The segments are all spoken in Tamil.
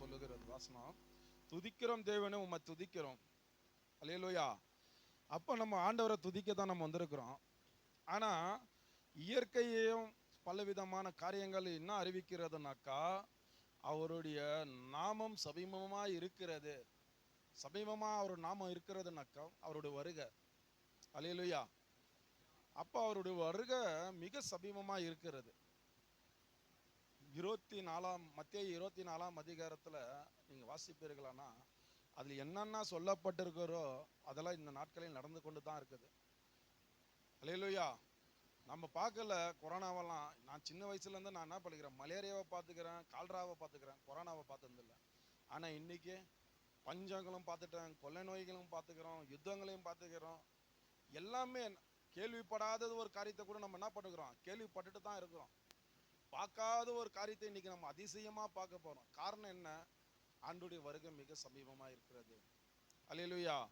சொல்லுகிறது வாசனம். துதிக்கிறோம் தேவனே உம்மை துதிக்கிறோம். அலையலோயா அப்போ நம்ம ஆண்டவரை துதிக்க தான் நம்ம வந்திருக்கிறோம். ஆனால் இயற்கையையும் பலவிதமான காரியங்கள் என்ன அறிவிக்கிறதுனாக்கா அவருடைய நாமம் சமீபமாக இருக்கிறது. சமீபமாக அவர் நாமம் இருக்கிறதுனாக்கா அவருடைய வருகை. அலையலுயா அப்போ அவருடைய வருகை மிக சமீபமாக இருக்கிறது. இருபத்தி நாலாம் மத்திய இருபத்தி நாலாம் அதிகாரத்தில் நீங்கள் வாசிப்பீர்களானா அதில் என்னென்ன சொல்லப்பட்டிருக்கிறோ அதெல்லாம் இந்த நாட்களில் நடந்து கொண்டு தான் இருக்குது. அலையிலுயா நம்ம பார்க்கல கொரோனாவெல்லாம். நான் சின்ன வயசுலேருந்து நான் என்ன பண்ணிக்கிறேன் மலேரியாவை பார்த்துக்கிறேன் கால்ராவை பார்த்துக்கிறேன். கொரோனாவை பார்த்ததில்ல. ஆனால் இன்றைக்கி பஞ்சங்களும் பார்த்துட்டேன் கொள்ளை நோய்களும் பார்த்துக்கிறோம் யுத்தங்களையும் பார்த்துக்கிறோம். எல்லாமே கேள்விப்படாதது ஒரு காரியத்தை கூட நம்ம என்ன பண்ணுகிறோம் கேள்விப்பட்டுட்டு தான் இருக்கிறோம். பார்க்காத ஒரு காரியத்தை இன்னைக்கு நம்ம அதிசயமா பார்க்க போறோம். காரணம் என்ன? ஆண்டுடைய வருகை மிக சமீபமா இருக்கிறது. அலையலுயா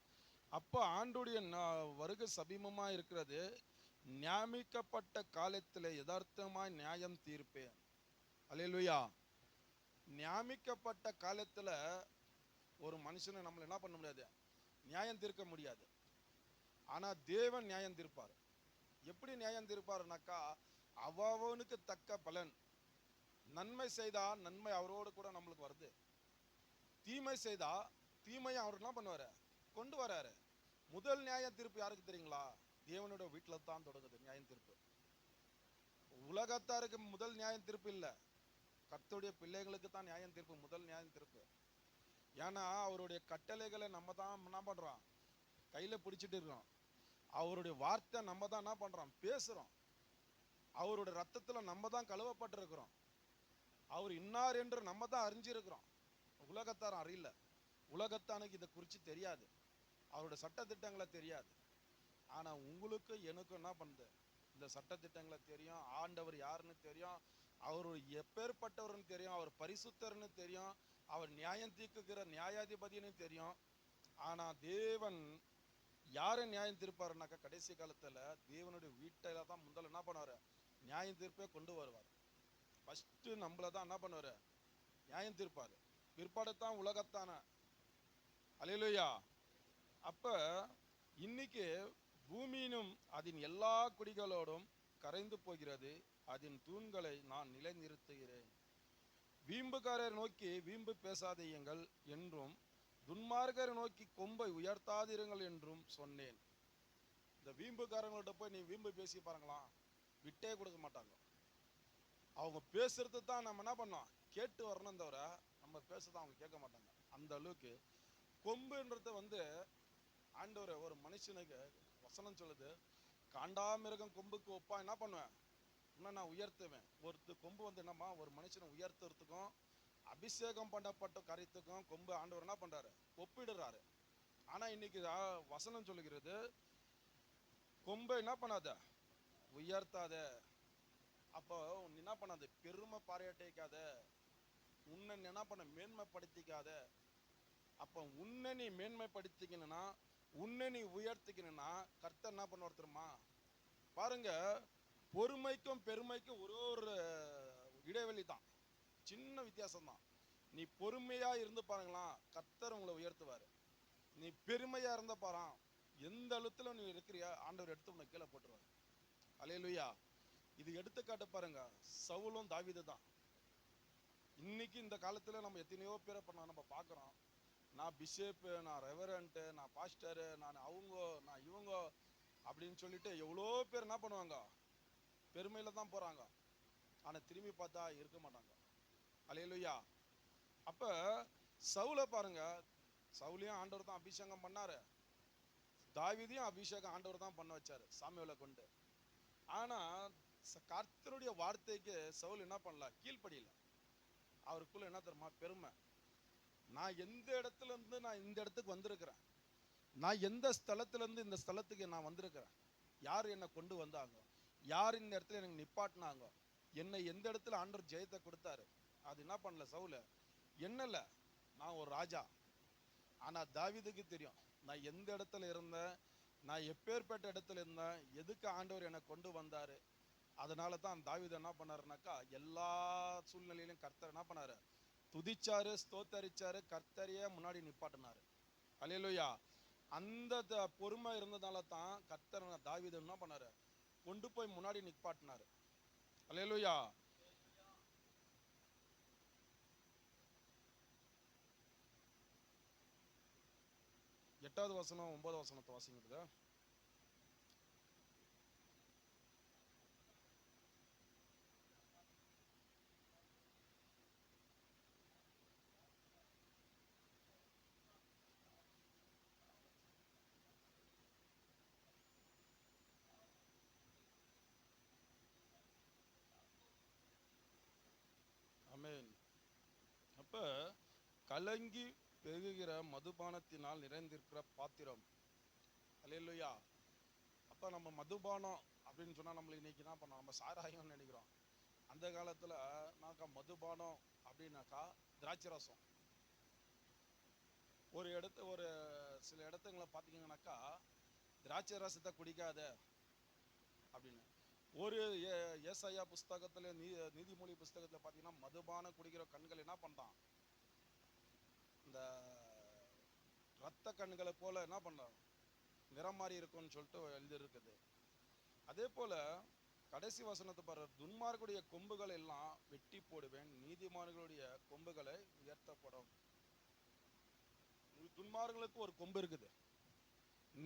அப்போ ஆண்டுடைய நா- வருகை சமீபமா இருக்கிறது. நியமிக்கப்பட்ட காலத்தில் யதார்த்தமாக நியாயம் தீர்ப்பேன். அலையலுயா நியமிக்கப்பட்ட காலத்துல ஒரு மனுஷனை நம்மள என்ன பண்ண முடியாது? நியாயம் தீர்க்க முடியாது. ஆனா தேவன் நியாயம் தீர்ப்பார். எப்படி நியாயம் தீர்ப்பாருனாக்கா அவனுக்கு தக்க பலன். நன்மை செய்தா நன்மை அவரோடு கூட நம்மளுக்கு வருது. தீமை செய்தா தீமையை அவர் என்ன பண்ணுவாரு? கொண்டு வராரு. முதல் நியாய தீர்ப்பு யாருக்கு தெரியுங்களா? தேவனோட வீட்டில் தான் தொடங்குது நியாயம் தீர்ப்பு. உலகத்தாருக்கு முதல் நியாயம் தீர்ப்பு இல்லை. கர்த்தருடைய பிள்ளைகளுக்கு தான் நியாயம் தீர்ப்பு முதல் நியாயம் தீர்ப்பு. ஏன்னா அவருடைய கட்டளைகளை நம்ம தான் என்ன பண்றோம்? கையில பிடிச்சிட்டு இருக்கிறோம் அவருடைய வார்த்தை நம்ம தான் என்ன பண்றோம்? பேசுறோம். அவருடைய ரத்தத்துல நம்ம தான் கழுவப்பட்டிருக்கிறோம். அவர் இன்னார் என்று நம்ம தான் அறிஞ்சிருக்கிறோம். உலகத்தார் அறியல. உலகத்தானுக்கு இதை குறித்து தெரியாது. அவருடைய சட்டத்திட்டங்களை தெரியாது. ஆனா உங்களுக்கு எனக்கும் என்ன பண்ணுது இந்த சட்டத்திட்டங்களை தெரியும். ஆண்டவர் யாருன்னு தெரியும். அவர் எப்பேற்பட்டவர்னு தெரியும். அவர் பரிசுத்தர்னு தெரியும். அவர் நியாயம் தீர்க்குகிற நியாயாதிபதினு தெரியும். ஆனா தேவன் யாரை நியாயம் தீர்ப்பாருனாக்கா கடைசி காலத்துல தேவனுடைய வீட்டில் தான் முதல்ல என்ன பண்ணுவாரு? நியாயம் தீர்ப்பே கொண்டு வருவார். ஃபஸ்ட்டு நம்மள தான் என்ன பண்ணுவார்? நியாயம் தீர்ப்பாரு. பிற்பாடு தான் உலகத்தான. அலையிலுயா அப்போ இன்னைக்கு பூமியினும் அதன் எல்லா குடிகளோடும் கரைந்து போகிறது அதன் தூண்களை நான் நிலைநிறுத்துகிறேன். வீம்புக்காரர் நோக்கி வீம்பு பேசாதீங்கள் என்றும் துன்மார்கரை நோக்கி கொம்பை உயர்த்தாதிருங்கள் என்றும் சொன்னேன். இந்த வீம்புக்காரங்கள்ட்ட போய் நீ வீம்பு பேசி பாருங்களாம் விட்டே கொடுக்க மாட்டாங்க. அவங்க பேசுறது தான் நம்ம என்ன பண்ணோம்? கேட்டு வரணும் தவிர நம்ம பேசுறத அவங்க கேட்க மாட்டாங்க. அந்த அளவுக்கு கொம்புன்றத வந்து ஆண்டவர் ஒரு மனுஷனுக்கு வசனம் சொல்லுது காண்டாமிருகம் கொம்புக்கு ஒப்பா என்ன பண்ணுவேன்? இன்னும் நான் உயர்த்துவேன். ஒரு கொம்பு வந்து என்னம்மா? ஒரு மனுஷனை உயர்த்துறதுக்கும் அபிஷேகம் பண்ணப்பட்ட கரைத்துக்கும் கொம்பு ஆண்டவர் என்ன பண்ணுறாரு ஒப்பிடுறாரு. ஆனால் இன்னைக்கு வசனம் சொல்லுகிறது கொம்பை என்ன பண்ணாத? உயர்த்தாத. அப்போ நீ என்ன பண்ணாத பெருமை பாராட்டிக்காத. உன்னை நீ என்ன பண்ண மேன்மைப்படுத்திக்காத. அப்போ உன்னை நீ மேன்மைப்படுத்திக்கணும்னா உன்னை நீ உயர்த்திக்கணும்னா கர்த்தர் என்ன பண்ணுவார் தெரியுமா? பாருங்க பொறுமைக்கும் பெருமைக்கும் ஒரு ஒரு இடைவெளி தான். சின்ன வித்தியாசம் தான். நீ பொறுமையாக இருந்து பாருங்களாம் கர்த்தர் உங்களை உயர்த்துவார். நீ பெருமையாக இருந்த பாரு எந்த அழுத்தில் நீ இருக்கிறியா ஆண்டவர் எடுத்து உன்னை கீழே போட்டுருவார். அலையலுயா இது எடுத்துக்காட்டு பாருங்க. சவுலும் தாவிது தான். இன்னைக்கு இந்த காலத்துல நம்ம எத்தனையோ பேரை பண்ண நம்ம பார்க்குறோம். நான் பிஷப்பு நான் ரெவரண்ட்டு நான் பாஸ்டரு நான் அவங்க நான் இவங்க அப்படின்னு சொல்லிட்டு எவ்வளோ பேர் என்ன பண்ணுவாங்க? பெருமையில தான் போறாங்க. ஆனா திரும்பி பார்த்தா இருக்க மாட்டாங்க. அலையலுயா அப்ப சவுலை பாருங்க. சவுலையும் ஆண்டவர் தான் அபிஷேகம் பண்ணாரு. தாவிதையும் அபிஷேகம் ஆண்டவர் தான் பண்ண வச்சாரு. சாமியோவில் கொண்டு. ஆனா கர்த்தருடைய வார்த்தைக்கு சவுல் என்ன பண்ணல? கீழ்ப்படியில. அவருக்குள்ள என்ன தெரியுமா? பெருமை. நான் எந்த இடத்துல இருந்து நான் இந்த இடத்துக்கு வந்திருக்கிறேன்? நான் எந்த ஸ்தலத்துல இருந்து இந்த ஸ்தலத்துக்கு நான் வந்திருக்கிறேன்? யார் என்னை கொண்டு வந்தாங்க? யார் இந்த இடத்துல எனக்கு நிப்பாட்டினாங்க? என்னை எந்த இடத்துல ஆண்டர் ஜெயத்தை கொடுத்தாரு? அது என்ன பண்ணல சவுல? என்னல நான் ஒரு ராஜா. ஆனா தாவீதுக்கு தெரியும். நான் எந்த இடத்துல இருந்தேன்? நான் எப்பேற்பட்ட இடத்துல இருந்தேன் எதுக்கு ஆண்டவர் என்னை கொண்டு வந்தார்? அதனால தான் தாவித என்ன பண்ணாருனாக்கா எல்லா சூழ்நிலையிலும் கர்த்தர் என்ன பண்ணாரு? துதிச்சாரு ஸ்தோத்தரிச்சாரு கர்த்தரையே முன்னாடி நிப்பாட்டினாரு. அலையலுயா அந்த த- பொறுமை இருந்ததால தான் கர்த்தர் தாவித என்ன பண்ணாரு? கொண்டு போய் முன்னாடி நிப்பாட்டினார். அலையலுயா எட்டாவது வசனம் ஒன்பது வசனத்தை வாசிங்கிறது ஆமென் அப்ப கலங்கி பெருகுகிற மதுபானத்தினால் நிறைந்திருக்கிற பாத்திரம். அல்லேலூயா. அப்போ நம்ம மதுபானம் அப்படின்னு சொன்னா நம்மள இன்னைக்கு என்ன பண்ணோம் நம்ம சாராயம்னு நினைக்கிறோம். அந்த காலத்தில் நாக்கா மதுபானம் அப்படின்னாக்கா திராட்சை ரசம். ஒரு இடத்து ஒரு சில இடத்துங்களை பார்த்தீங்கன்னாக்கா திராட்சை ரசத்தை குடிக்காத அப்படின்னு. ஒரு ஏ- புஸ்தகத்தில் புஸ்தகத்துல நீ நீதிமொழி புஸ்தகத்தில் பார்த்தீங்கன்னா மதுபானம் குடிக்கிற கண்கள் என்ன பண்றான்? அந்த ரத்த கண்களை போல என்ன பண்ணலாம் நிறம் மாறி இருக்கும்னு சொல்லிட்டு எழுதியிருக்குது. அதே போல கடைசி வசனத்தை பாரு துன்மார்களுடைய கொம்புகளை எல்லாம் வெட்டி போடுவேன் நீதிமான்களுடைய கொம்புகளை உயர்த்தப்படும். துன்மார்களுக்கு ஒரு கொம்பு இருக்குது.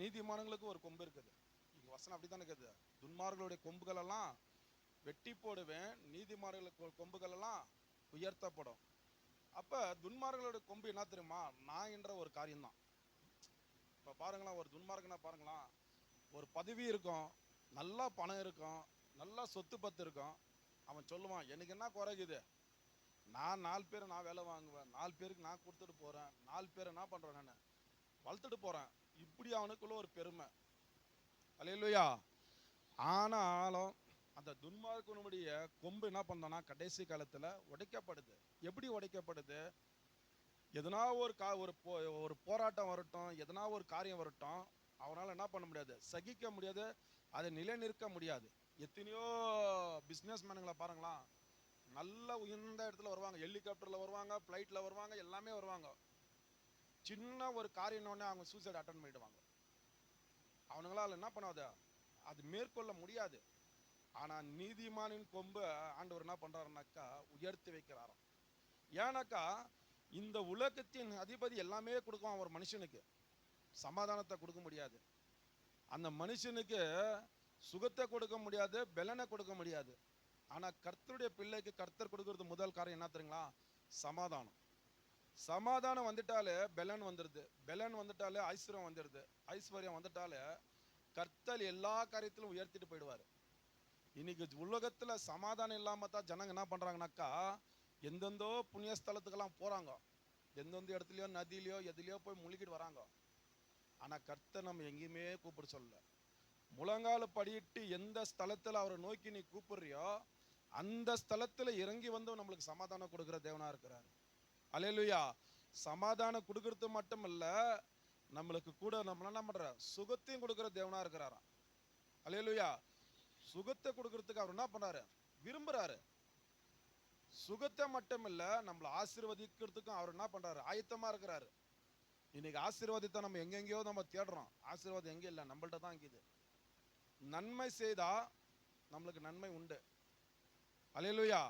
நீதிமானங்களுக்கு ஒரு கொம்பு இருக்குது. இங்கே வசனம் அப்படித்தானே இருக்குது? துன்மார்களுடைய கொம்புகளெல்லாம் வெட்டி போடுவேன் நீதிமார்களுக்கு கொம்புகளெல்லாம் உயர்த்தப்படும். அப்போ துன்மார்களோட கொம்பு என்ன தெரியுமா? நான் என்ற ஒரு காரியம்தான். இப்போ பாருங்களேன் ஒரு துன்மார்க்கனா பாருங்களேன். ஒரு பதவி இருக்கும் நல்லா பணம் இருக்கும் நல்லா சொத்து பத்து இருக்கும். அவன் சொல்லுவான் எனக்கு என்ன குறைக்குது நான் நாலு பேர் நான் வேலை வாங்குவேன். நாலு பேருக்கு நான் கொடுத்துட்டு போகிறேன் நாலு பேரை என்ன பண்ணுறேன் நான். வளர்த்துட்டு போகிறேன் இப்படி அவனுக்குள்ள ஒரு பெருமை. அல்லையா ஆனாலும் அந்த துன்மார்க்கனுடைய கொம்பு என்ன பண்ணோன்னா கடைசி காலத்தில் உடைக்கப்படுது. எப்படி உடைக்கப்படுது? எதனா ஒரு கா ஒரு போ ஒரு போராட்டம் வரட்டும் எதனா ஒரு காரியம் வரட்டும் அவனால் என்ன பண்ண முடியாது. சகிக்க முடியாது அதை நிலைநிற்க முடியாது. எத்தனையோ பிஸ்னஸ் மேனுங்களை பாருங்களா நல்ல உயர்ந்த இடத்துல வருவாங்க. ஹெலிகாப்டரில் வருவாங்க ஃப்ளைட்டில் வருவாங்க எல்லாமே வருவாங்க. சின்ன ஒரு காரியம் அவங்க சூசைட் அட்டன் பண்ணிடுவாங்க. அவனுங்களால் என்ன பண்ணாது அது மேற்கொள்ள முடியாது. ஆனால் நீதிமானின் கொம்பு ஆண்டவர் என்ன பண்ணுறாருனாக்கா உயர்த்தி வைக்கிறாராம். ஏன்னாக்கா இந்த உலகத்தின் அதிபதி எல்லாமே கொடுக்கும் ஒரு மனுஷனுக்கு. சமாதானத்தை கொடுக்க முடியாது. அந்த மனுஷனுக்கு சுகத்தை கொடுக்க முடியாது பலனை கொடுக்க முடியாது. ஆனால் கர்த்தருடைய பிள்ளைக்கு கர்த்தர் கொடுக்கறது முதல் காரியம் என்ன தெரியுங்களா? சமாதானம். சமாதானம் வந்துட்டாலே பெலன் வந்துடுது பெலன் வந்துட்டாலே ஐஸ்வர்யம் வந்துடுது ஐஸ்வர்யம் வந்துட்டாலே கர்த்தர் எல்லா காரியத்திலும் உயர்த்திட்டு போயிடுவார். இன்னைக்கு உலகத்துல சமாதானம் இல்லாமல் தான் ஜனங்க என்ன பண்ணுறாங்கனாக்கா எந்தெந்தோ புண்ணிய ஸ்தலத்துக்கெல்லாம் எந்தெந்த இடத்துலையோ நதியிலையோ எதுலையோ போய் முழுகிட்டு வராங்க. ஆனால் கர்த்தர் நம்ம எங்கேயுமே கூப்பிட சொல்லல. முழங்கால படியிட்டு எந்த ஸ்தலத்தில் அவரை நோக்கி நீ கூப்பிடுறியோ அந்த ஸ்தலத்தில் இறங்கி வந்து நம்மளுக்கு சமாதானம் கொடுக்குற தேவனாக இருக்கிறார். அலையலுயா சமாதானம் கொடுக்கறது மட்டும் இல்லை நம்மளுக்கு கூட நம்மள என்ன பண்ணுற சுகத்தையும் கொடுக்குற தேவனாக இருக்கிறாராம். அலையலுயா சுகத்தை கொடுக்கறதுக்கு அவர் என்ன பண்றாரு விரும்புறாரு. சுகத்தை மட்டும் இல்ல நம்மளை ஆசீர்வதிக்கிறதுக்கும் அவர் என்ன பண்றாரு? ஆயத்தமா இருக்கிறாரு. இன்னைக்கு ஆசீர்வாதத்தை நம்ம எங்கெங்கேயோ நம்ம தேடுறோம். ஆசீர்வாதம் எங்கே இல்லை? நம்மள்ட்ட தான் இருக்குது. நன்மை செய்தா நம்மளுக்கு நன்மை உண்டு. அலையலுயா.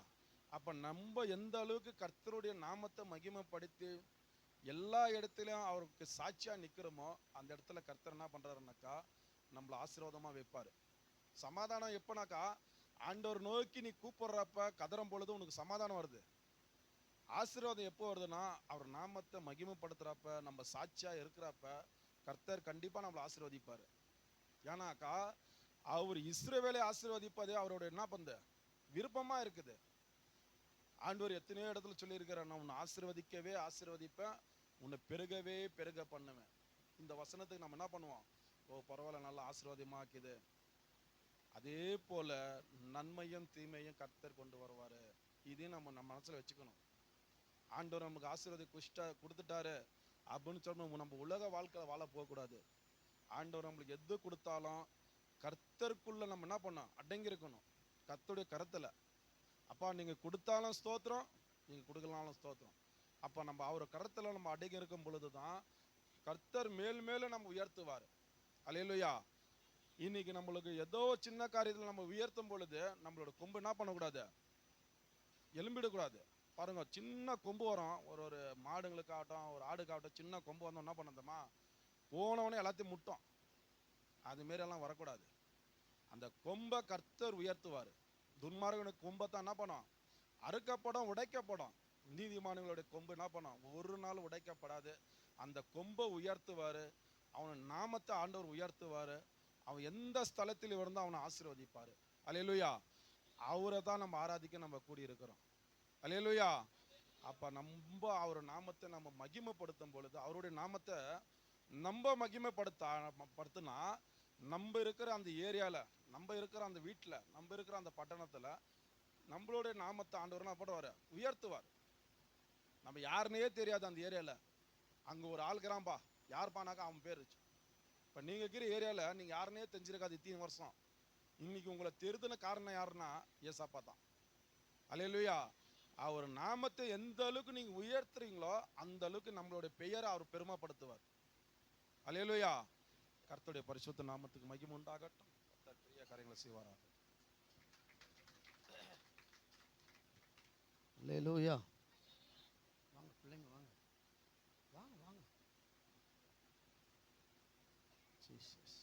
அப்ப நம்ம எந்த அளவுக்கு கர்த்தருடைய நாமத்தை மகிமைப்படுத்தி எல்லா இடத்துலயும் அவருக்கு சாட்சியா நிக்கிறோமோ அந்த இடத்துல கர்த்தர் என்ன பண்றாருனாக்கா நம்மள ஆசீர்வாதமா வைப்பாரு. சமாதானம் எப்பனாக்கா ஆண்டவர் நோக்கி நீ கூப்பிடுறப்ப கதறம் பொழுது உனக்கு சமாதானம் வருது. ஆசீர்வாதம் எப்போ வருதுன்னா அவர் நாமத்தை மகிமைப்படுத்துறப்ப நம்ம சாட்சியா இருக்கிறப்ப கர்த்தர் கண்டிப்பா நம்மளை ஆசீர்வதிப்பார். ஏன்னாக்கா அவர் இஸ்ரேவேலை ஆசீர்வதிப்பது அவரோட என்ன பந்த? விருப்பமா இருக்குது. ஆண்டவர் எத்தனையோ இடத்துல சொல்லியிருக்கிறார் நான் உன்னை ஆசீர்வதிக்கவே ஆசீர்வதிப்பேன் உன்னை பெருகவே பெருக பண்ணுவேன். இந்த வசனத்துக்கு நம்ம என்ன பண்ணுவோம்? ஓ பரவாயில்ல நல்லா ஆசீர்வாதமாக்குது அதே போல நன்மையும் தீமையும் கர்த்தர் கொண்டு வருவார். இதையும் நம்ம நம்ம மனசில் வச்சுக்கணும். ஆண்டவர் நமக்கு ஆசீர்வாதி குஷ்டா கொடுத்துட்டாரு அப்படின்னு சொல்லணும் நம்ம உலக வாழ்க்கையில் வாழ போகக்கூடாது. ஆண்டவர் நம்மளுக்கு எது கொடுத்தாலும் கர்த்தருக்குள்ளே நம்ம என்ன பண்ணோம் அடங்கியிருக்கணும். கர்த்தருடைய கருத்தில். அப்பா நீங்கள் கொடுத்தாலும் ஸ்தோத்திரம் நீங்கள் கொடுக்கலனாலும் ஸ்தோத்திரம். அப்போ நம்ம அவர் கருத்தில் நம்ம அடங்கி இருக்கும் பொழுது தான் கர்த்தர் மேல் மேலும் நம்ம உயர்த்துவார். அல்லேலூயா இன்னைக்கு நம்மளுக்கு ஏதோ சின்ன காரியத்தில் நம்ம உயர்த்தும் பொழுது நம்மளோட கொம்பு என்ன பண்ணக்கூடாது? எலும்பிடக்கூடாது. பாருங்க சின்ன கொம்பு வரும். ஒரு ஒரு மாடுங்களுக்காகட்டும் ஒரு ஆடுக்காகட்டும் சின்ன கொம்பு வந்தோம் என்ன பண்ணதுமா போனவனே எல்லாத்தையும் முட்டும். அது மாரி எல்லாம் வரக்கூடாது. அந்த கொம்பை கர்த்தர் உயர்த்துவார். துன்மார்கனுக்கு கொம்பை தான் என்ன பண்ணும்? அறுக்கப்படும் உடைக்கப்படும். நீதிமானங்களுடைய கொம்பு என்ன பண்ணும்? ஒரு நாள் உடைக்கப்படாது. அந்த கொம்பை உயர்த்துவார். அவன் நாமத்தை ஆண்டவர் உயர்த்துவார். அவன் எந்த ஸ்தலத்தில் இருந்தால் அவனை ஆசீர்வதிப்பார். அலையலுயா அவரை தான் நம்ம ஆராதிக்க நம்ம கூடி இருக்கிறோம் அலையலுயா அப்போ நம்ம அவர் நாமத்தை நம்ம மகிமைப்படுத்தும் பொழுது அவருடைய நாமத்தை நம்ம மகிமைப்படுத்த படுத்துனா நம்ம இருக்கிற அந்த ஏரியாவில் நம்ம இருக்கிற அந்த வீட்டில் நம்ம இருக்கிற அந்த பட்டணத்தில் நம்மளுடைய நாமத்தை ஆண்டவர் என்ன பண்ணுவார் உயர்த்துவார். நம்ம யாருன்னே தெரியாது அந்த ஏரியாவில் அங்கே ஒரு ஆள் இருக்கிறான்பா. யார்பானாக்கா அவன் பேர் இப்போ நீங்கள் இருக்கிற ஏரியாவில் நீங்கள் யாருன்னே தெரிஞ்சிருக்காது இத்தனை வருஷம். இன்னைக்கு உங்களை தெரிதுன காரணம் யாருன்னா ஏசாப்பா தான். அலையலுயா அவர் நாமத்தை எந்த அளவுக்கு நீங்கள் உயர்த்துறீங்களோ அந்த அளவுக்கு நம்மளுடைய பெயரை அவர் பெருமைப்படுத்துவார். அலையலுயா கர்த்தருடைய பரிசுத்த நாமத்துக்கு மகிம் உண்டாகட்டும். கர்த்தர் பெரிய காரியங்களை செய்வாராக. அல்லேலூயா. Jesus.